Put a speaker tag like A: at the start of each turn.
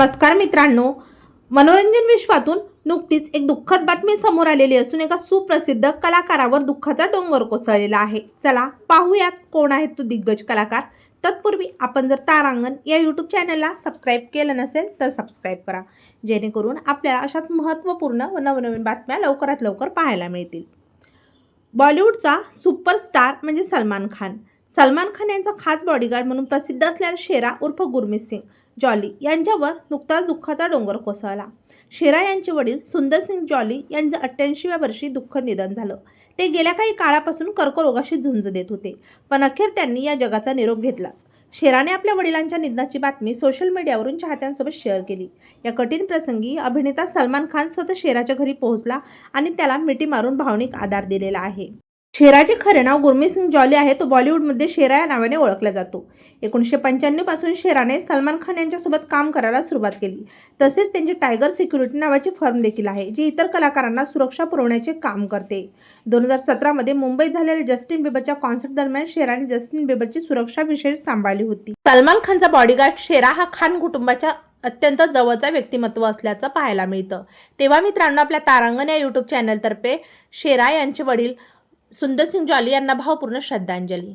A: नमस्कार मित्रांनो. मनोरंजन विश्वातून नुकतीच एक दुःखद बातमी समोर आलेली असून एका सुप्रसिद्ध कलाकारावर दुःखाचा डोंगर कोसळलेला आहे. चला पाहूयात कोण आहेत तो दिग्गज कलाकार. तत्पूर्वी आपण जर तारांगण या यूट्यूब चॅनलला सबस्क्राईब केलं नसेल तर सबस्क्राईब करा. जेणेकरून आपल्याला अशाच महत्त्वपूर्ण व नवनवीन बातम्या लवकरात लवकर पाहायला मिळतील. बॉलिवूडचा सुपरस्टार म्हणजे सलमान खान. सलमान खान यांचा खास बॉडीगार्ड म्हणून प्रसिद्ध असलेला शेरा उर्फ गुरमीत सिंग. जॉली यांच्यावर नुकताच दुःखाचा डोंगर कोसळला. शेरा यांचे वडील सुंदरसिंग जॉली यांचं अठ्ठ्याऐंशीव्या वर्षी दुःख निधन झालं. ते गेल्या काही काळापासून कर्करोगाशी झुंज देत होते पण अखेर त्यांनी या जगाचा निरोप घेतलाच. शेराने आपल्या वडिलांच्या निधनाची बातमी सोशल मीडियावरून चाहत्यांसोबत शेअर केली. या कठीण प्रसंगी अभिनेता सलमान खान स्वतः शेराच्या घरी पोहोचला आणि त्याला मिठी मारून भावनिक आधार दिलेला आहे. शेराचे खरे नाव गुरमीत सिंग जॉली आहे. तो बॉलिवूडमध्ये शेरा या नावाने ओळखला जातो. एकोणीसशे पंच्याण्णवपासून शेराने सलमान खान यांच्यासोबत काम करायला सुरुवात केली. तसेच त्यांची टायगर सिक्युरिटी नावाची फर्म देखील आहे जी इतर कलाकारांना सुरक्षा पुरवण्याचे काम करते. दोन हजार सतरामध्ये मुंबईत झालेल्या जस्टिन बिबरच्या कॉन्सर्ट दरम्यान शेराने जस्टिन बिबरची सुरक्षा विशेष सांभाळली होती. सलमान खानचा बॉडीगार्ड शेरा हा खान कुटुंबाच्या अत्यंत जवळचा व्यक्तिमत्व असल्याचं पाहायला मिळतं. तेव्हा मित्रांनो आपल्या तारांगण या यूट्यूब चॅनलतर्फे शेरा यांचे वडील सुंदर सिंग जॉली यांना भावपूर्ण श्रद्धांजली.